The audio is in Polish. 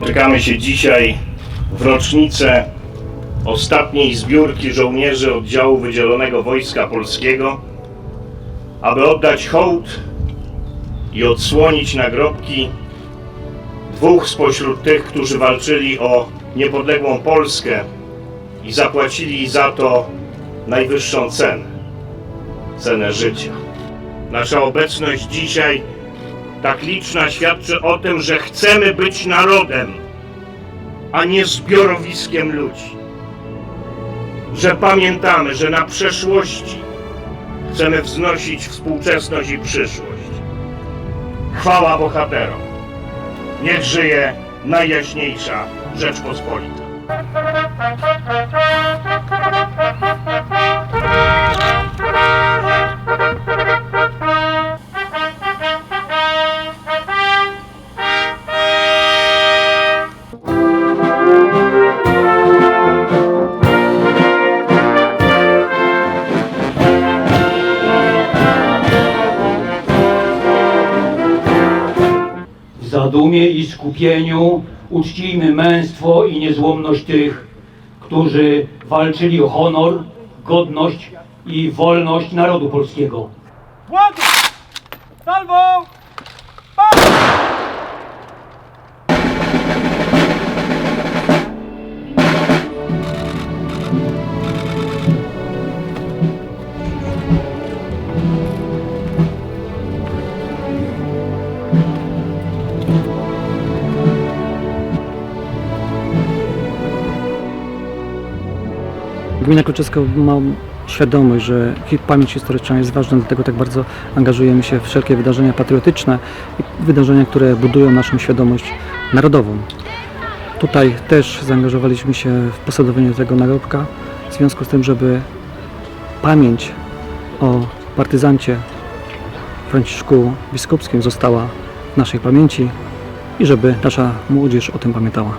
Spotykamy się dzisiaj w rocznicę ostatniej zbiórki żołnierzy oddziału Wydzielonego Wojska Polskiego, aby oddać hołd i odsłonić nagrobki dwóch spośród tych, którzy walczyli o niepodległą Polskę i zapłacili za to najwyższą cenę cenę życia. Nasza obecność dzisiaj tak liczna świadczy o tym, że chcemy być narodem, a nie zbiorowiskiem ludzi. Że pamiętamy, że na przeszłości chcemy wznosić współczesność i przyszłość. Chwała bohaterom! Niech żyje najjaśniejsza Rzeczpospolita. Zadumie i skupieniu uczcijmy męstwo i niezłomność tych, którzy walczyli o honor, godność i wolność narodu polskiego. Błąd! Salwo! Gmina Kluczewska ma świadomość, że pamięć historyczna jest ważna, dlatego tak bardzo angażujemy się w wszelkie wydarzenia patriotyczne i wydarzenia, które budują naszą świadomość narodową. Tutaj też zaangażowaliśmy się w posadowienie tego nagrobka w związku z tym, żeby pamięć o partyzancie Franciszku Biskupskim została w naszej pamięci i żeby nasza młodzież o tym pamiętała.